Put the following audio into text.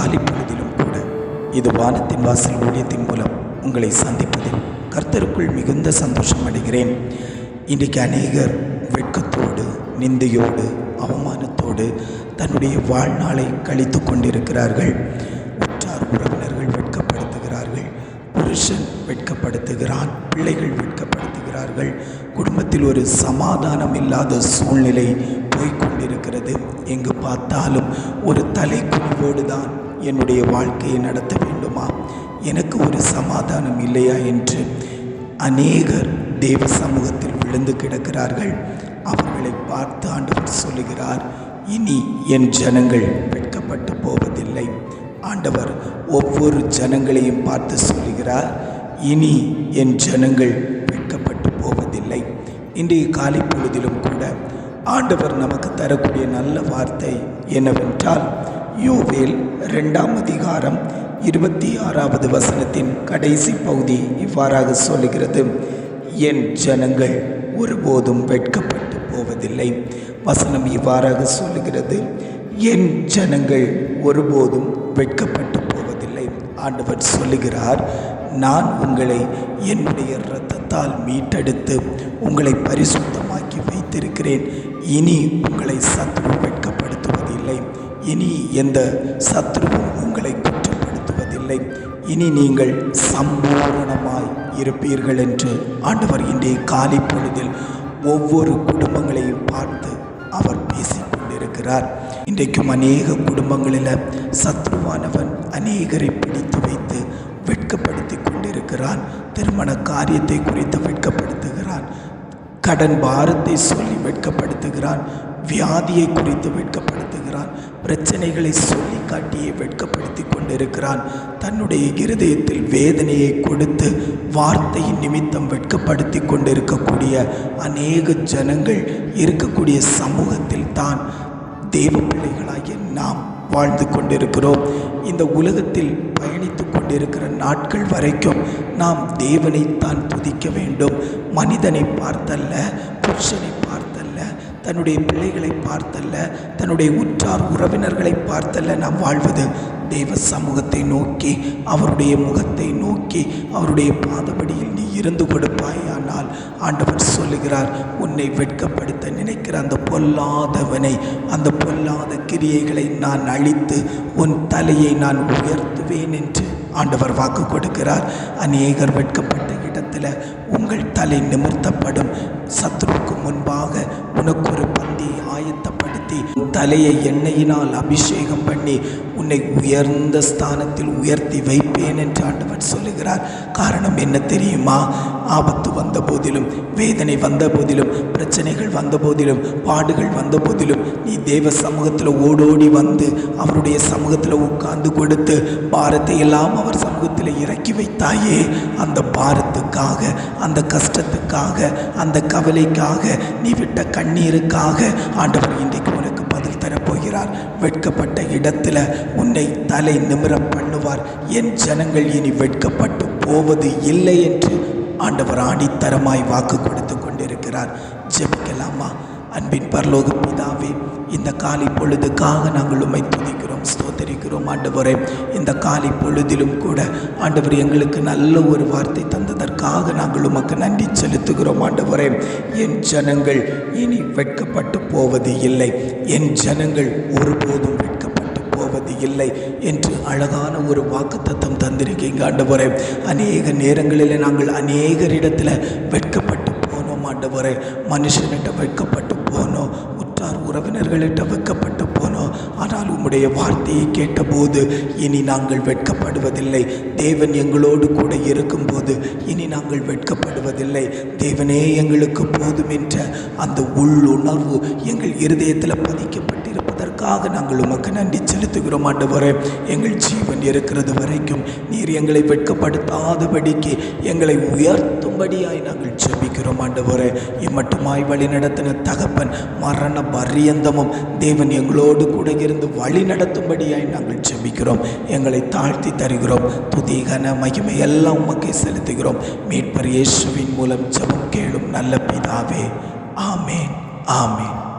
இன்றைய பொழுதிலும் கூட இது வானத்தின் வாசல் ஊழியத்தின் மூலம் உங்களை சந்திப்பதில் கர்த்தருக்குள் மிகுந்த சந்தோஷம் அடைகிறேன். இன்றைக்கு அநேகர் வெட்கத்தோடு நிந்தையோடு அவமானத்தோடு தன்னுடைய வாழ்நாளை கழித்து கொண்டிருக்கிறார்கள். உற்றார் உறவினர்கள் வெட்கப்படுத்துகிறார்கள். புருஷன் வெட்கப்படுத்துகிறான் பிள்ளைகள் வெட்கப்படுத்துகிறார்கள். குடும்பத்தில் ஒரு சமாதானம் இல்லாத சூழ்நிலை போய்கொண்டிருக்கிறது எங்கு பார்த்தாலும் ஒரு தலைக்குழுவோடு தான் என்னுடைய வாழ்க்கையை நடத்த வேண்டுமா? எனக்கு ஒரு சமாதானம் இல்லையா என்று அநேகர் தேவ சமூகத்தில் விழுந்து கிடக்கிறார்கள். அவர்களை பார்த்து ஆண்டவர் சொல்லுகிறார் இனி என் ஜனங்கள் வெட்கப்பட்டு போவதில்லை. ஆண்டவர் ஒவ்வொரு ஜனங்களையும் பார்த்து சொல்லுகிறார் இனி என் ஜனங்கள் வெட்கப்பட்டு போவதில்லை. இன்றைய காலை பொழுதிலும் கூட ஆண்டவர் நமக்கு தரக்கூடிய நல்ல வார்த்தை என்னவென்றால் யோவேல் ரெண்டாம் அதிகாரம் இருபத்தி ஆறாவது வசனத்தின் கடைசி பகுதி இவ்வாறாக சொல்லுகிறது. என் ஜனங்கள் ஒருபோதும் வெட்கப்பட்டு போவதில்லை. வசனம் இவ்வாறாக சொல்லுகிறது. என் ஜனங்கள் ஒருபோதும் வெட்கப்பட்டு போவதில்லை. ஆண்டவர் சொல்லுகிறார் நான் உங்களை என்னுடைய இரத்தத்தால் மீட்டெடுத்து உங்களை பரிசுத்தமாக்கி வைத்திருக்கிறேன். இனி உங்களை சத்ரு வெட்கப்படுத்துவதில்லை. இனி எந்த சத்ருவும் உங்களை குற்றப்படுத்துவதில்லை. இனி நீங்கள் சம்பூரணமாய் இருப்பீர்கள் என்று ஆண்டவர் இன்றைய காலை பொழுதில் ஒவ்வொரு குடும்பங்களையும் பார்த்து அவர் பேசிக் கொண்டிருக்கிறார் இன்றைக்கும் அநேக குடும்பங்களில் சத்ருவானவன் அநேகரை பிடித்து வைத்து வெட்கப்படுத்தி கொண்டிருக்கிறான். திருமண காரியத்தை குறித்து வெட்கப்படுத்துகிறான். கடன் பாரத்தை சொல்லி வெட்கப்படுத்துகிறான். வியாதியை குறித்து கொண்டிருக்கிறான் பிரச்சனைகளை சொல்லி காட்டியே வெட்கப்படுத்தி கொண்டிருக்கிறான். தன்னுடைய இருதயத்தில் வேதனையை கொடுத்து வார்த்தையின் நிமித்தம் வெட்கப்படுத்தி கொண்டிருக்கக்கூடிய அநேக ஜனங்கள் இருக்கக்கூடிய சமூகத்தில் தான் தேவ பிள்ளைகளாகிய நாம் வாழ்ந்து கொண்டிருக்கிறோம். இந்த உலகத்தில் பயணித்து கொண்டிருக்கிற நாட்கள் வரைக்கும் நாம் தேவனைத்தான் துதிக்க வேண்டும். மனிதனை பார்த்தல்ல புருஷனை தன்னுடைய பிள்ளைகளை பார்த்தல்ல தன்னுடைய உற்றார் உறவினர்களை பார்த்தல்ல நாம் வாழ்வது. தேவ சமூகத்தை நோக்கி அவருடைய முகத்தை நோக்கி அவருடைய பாதபடியில் நீ இருந்து கொடுப்பாயானால் ஆண்டவர் சொல்லுகிறார் உன்னை வெட்கப்படுத்த நினைக்கிற அந்த பொல்லாதவனை அந்த பொல்லாத கிரியைகளை நான் அழித்து உன் தலையை நான் உயர்த்துவேன் என்று ஆண்டவர் வாக்கு கொடுக்கிறார். அநேகர் வெட்கப்பட்ட இடத்துல உங்கள் தலை நிமிர்த்தப்படும். சத்ருவுக்கு முன்பாக உனக்கு ஒரு பந்தியை ஆயத்தப்படுத்தி தலையை எண்ணெயினால் அபிஷேகம் பண்ணி உன்னை உயர்ந்த ஸ்தானத்தில் உயர்த்தி இருப்பேன் என்று ஆண்டவர் சொல்லுகிறார். காரணம் என்ன தெரியுமா? ஆபத்து வந்த போதிலும் வேதனை வந்த போதிலும் பிரச்சனைகள் வந்த போதிலும் பாடுகள் வந்த போதிலும் நீ தேவ சமூகத்தில் ஓடோடி வந்து அவருடைய சமூகத்தில் உட்கார்ந்து கொடுத்து பாரத்தை எல்லாம் அவர் சமூகத்தில் இறக்கி வைத்தாயே அந்த பாரத்துக்காக அந்த கஷ்டத்துக்காக அந்த கவலைக்காக நீ விட்ட கண்ணீருக்காக ஆண்டவர் இன்றைக்கு வெட்கப்பட்ட இடத்துல உன்னை தலை நிமிர பண்ணுவார். என் ஜனங்கள் இனி வெட்கப்பட்டு போவது இல்லை என்று ஆண்டவர் ஆணித்தரமாய் வாக்கு கொடுத்து கொண்டிருக்கிறார். ஜெபிக்கலாமா? அன்பின் பரலோக பிதாவே இந்த காலை பொழுதுக்காக நாங்கள் உண்மை துதிக்கிறோம். ஸ்தோத்தரிக்கிறோம். ஆண்டவரே இந்த காலை பொழுதிலும் கூட ஆண்டவர் எங்களுக்கு நல்ல ஒரு வார்த்தை தந்ததற்காக நாங்கள் உமக்கு நன்றி செலுத்துகிறோம். ஆண்டவரே என் ஜனங்கள் இனி வெட்கப்பட்டு போவது இல்லை. என் ஜனங்கள் ஒருபோதும் வெட்கப்பட்டு போவது இல்லை என்று அழகான ஒரு வாக்குத்தத்தம் தந்திருக்கீங்க. ஆண்டவரே அநேக நேரங்களில் நாங்கள் அநேகரிடத்தில் வெட்கப்பட்டு போனோம். ஆண்டவரே மனுஷனிட்ட வெட்கப்பட்டு போனோம். உற்றார் உறவினர்களிட்ட வெக்கப்பட்டு போனோம். ஆனால் உம்முடைய வார்த்தையை கேட்டபோது இனி நாங்கள் வெட்கப்படுவதில்லை. தேவன் எங்களோடு கூட இருக்கும்போது இனி நாங்கள் வெட்கப்படுவதில்லை. தேவனே எங்களுக்கு போதும் என்ற அந்த உள்ளுணர்வு எங்கள் இருதயத்தில் அதற்காக நாங்கள் உமக்கு நன்றி செலுத்துகிறோம் ஆண்டவரே. எங்கள் ஜீவன் இருக்கிறது வரைக்கும் நீர் எங்களை வெட்கப்படுத்தாதபடிக்கு எங்களை உயர்த்தும்படியாய் நாங்கள் ஜெபிக்கிறோம் ஆண்டவரே. இம்மட்டுமாய் வழி நடத்தின தகப்பன் மரண பரியந்தமும் தேவன் எங்களோடு கூட இருந்து வழி நடத்தும்படியாய் நாங்கள் ஜெபிக்கிறோம். எங்களை தாழ்த்தி தருகிறோம். துதிகன மகிமை எல்லாம் உமக்கு செலுத்துகிறோம். மீட்பர் இயேசுவின் மூலம் ஜெபம் கேளும் நல்ல பிதாவே. ஆமேன். ஆமேன்.